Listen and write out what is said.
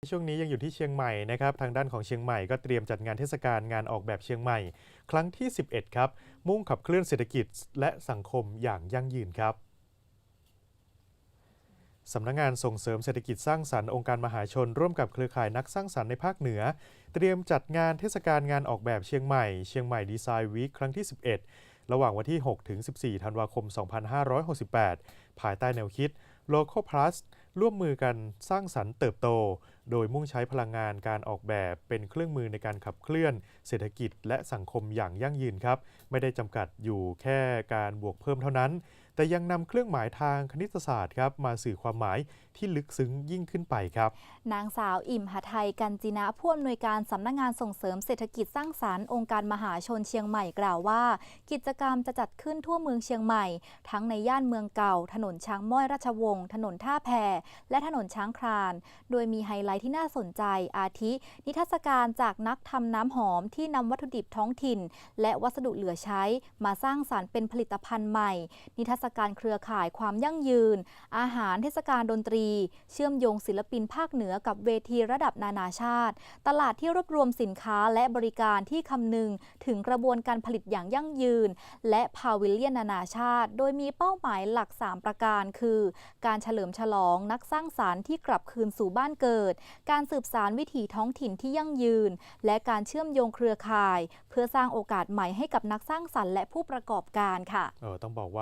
ช่วงนี้ยังอยู่ที่เชียงใหม่นะครับ ทางด้านของเชียงใหม่ก็เตรียมจัดงานเทศกาลงานออกแบบเชียงใหม่ ครั้งที่ 11 ครับ มุ่งขับเคลื่อนเศรษฐกิจและสังคมอย่างยั่งยืนครับสำนักงานส่งเสริมเศรษฐกิจสร้างสรรค์องค์การมหาชน ร่วมกับเครือข่ายนักสร้างสรรค์ในภาคเหนือ เตรียมจัดงานเทศกาลงานออกแบบเชียงใหม่เชียงใหม่ดีไซน์วีคครั้งที่ 11 ระหว่างวันที่ 6 ถึง 14 ธันวาคม 2568 ภายใต้แนวคิด Local Plus ร่วมมือกันสร้างสรรค์เติบโต โดยมุ่งใช้พลังงานการออกแบบเป็นเครื่องมือในการขับเคลื่อน เศรษฐกิจและสังคมอย่างยั่งยืนครับ ไม่ได้จำกัดอยู่แค่การบวกเพิ่มเท่านั้น แต่ยังนำเครื่องหมายทางคณิตศาสตร์ครับมาสื่อความหมายที่ลึกซึ้งยิ่งขึ้นไปครับ นางสาวอิ่มหทัยกันจินะผู้อำนวยการสำนักงานส่งเสริมเศรษฐกิจสร้างสารรค์องค์การมหาชนเชียงใหม่กล่าวว่า กิจกรรมจะจัดขึ้นทั่วเมืองเชียงใหม่ ทั้งในย่านเมืองเก่า ถนนช้างม้อยราชวงศ์ถนนท่าแพและถนนช้างคลาน โดยมีไฮไลท์ที่น่าสนใจอาทิ นิทรรศการจากนักทำน้ำหอมที่นำวัตถุดิบท้องถิ่น และวัสดุเหลือใช้ มาสร้างสารรค์เป็นผลิตภัณฑ์ใหม่ นิทรรศการเครือข่ายความยั่งยืน อาหารเทศกาลดนตรี เชื่อมโยงศิลปินภาคเหนือกับเวทีระดับนานาชาติ ตลาดที่รวบรวมสินค้าและบริการที่คำนึงถึงกระบวนการผลิตอย่างยั่งยืน และพาวิเลียนนานาชาติ โดยมีเป้าหมายหลัก 3 ประการ คือ การเฉลิมฉลองนักสร้างสารรค์ที่กลับคืนสู่บ้านเกิด การสืบสารวิถีท้องถิ่นที่ยั่งยืน และการเชื่อมโยงเครือข่าย เพื่อสร้างโอกาสใหม่ให้กับนักสร้างสรรค์และผู้ประกอบการค่ะ เออต้องบอกว่า